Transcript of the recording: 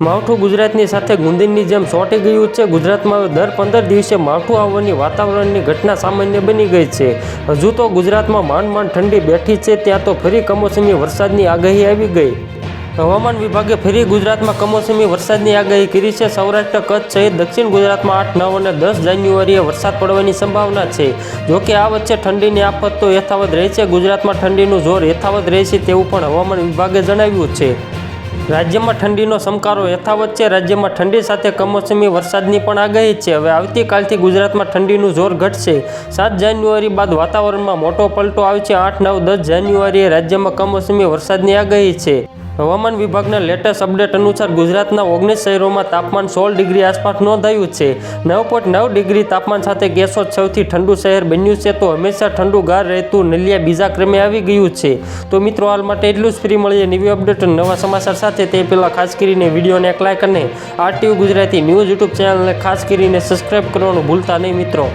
માવઠું ગુજરાતની સાથે ગુંદીની જેમ ચોંટી ગયું છે. ગુજરાતમાં હવે દર પંદર દિવસે માવઠું આવવાની વાતાવરણની ઘટના સામાન્ય બની ગઈ છે. હજુ તો ગુજરાતમાં માંડ માંડ ઠંડી બેઠી છે, ત્યાં તો ફરી કમોસમી વરસાદની આગાહી આવી ગઈ. હવામાન વિભાગે ફરી ગુજરાતમાં કમોસમી વરસાદની આગાહી કરી છે. સૌરાષ્ટ્ર, કચ્છ સહિત દક્ષિણ ગુજરાતમાં આઠ, નવ અને દસ જાન્યુઆરીએ વરસાદ પડવાની સંભાવના છે. જોકે આ વચ્ચે ઠંડીની આફત તો યથાવત રહે છે. ગુજરાતમાં ઠંડીનું જોર યથાવત રહેશે તેવું પણ હવામાન વિભાગે જણાવ્યું છે. રાજ્યમાં ઠંડીનો સમકારો યથાવત છે. રાજ્યમાં ઠંડી સાથે કમોસમી વરસાદની પણ આગાહી છે. હવે આવતીકાલથી ગુજરાતમાં ઠંડીનું જોર ઘટશે. સાત જાન્યુઆરી બાદ વાતાવરણમાં મોટો પલટો આવશે. આઠ, નવ, દસ જાન્યુઆરીએ રાજ્યમાં કમોસમી વરસાદની આગાહી છે. હવામાન વિભાગના લેટેસ્ટ અપડેટ અનુસાર ગુજરાતના ઓગણીસ શહેરોમાં તાપમાન સોળ ડિગ્રી આસપાસ નોંધાયું છે. નવ પોઈન્ટ નવ ડિગ્રી તાપમાન સાથે કેશોદ સૌથી ઠંડુ શહેર બન્યું છે તો હંમેશા ઠંડુ ગાર રહેતું નલિયા બીજા ક્રમે આવી ગયું છે. તો મિત્રો, હાલ માટે એટલું જ. ફ્રી મળીએ નવી અપડેટ નવા સમાચાર સાથે. તે પહેલાં ખાસ કરીને વિડીયોને એક લાઇક અને આરટીયુ ગુજરાતી ન્યૂઝ યુટ્યુબ ચેનલને ખાસ કરીને સબસ્ક્રાઇબ કરવાનું ભૂલતા નહીં મિત્રો.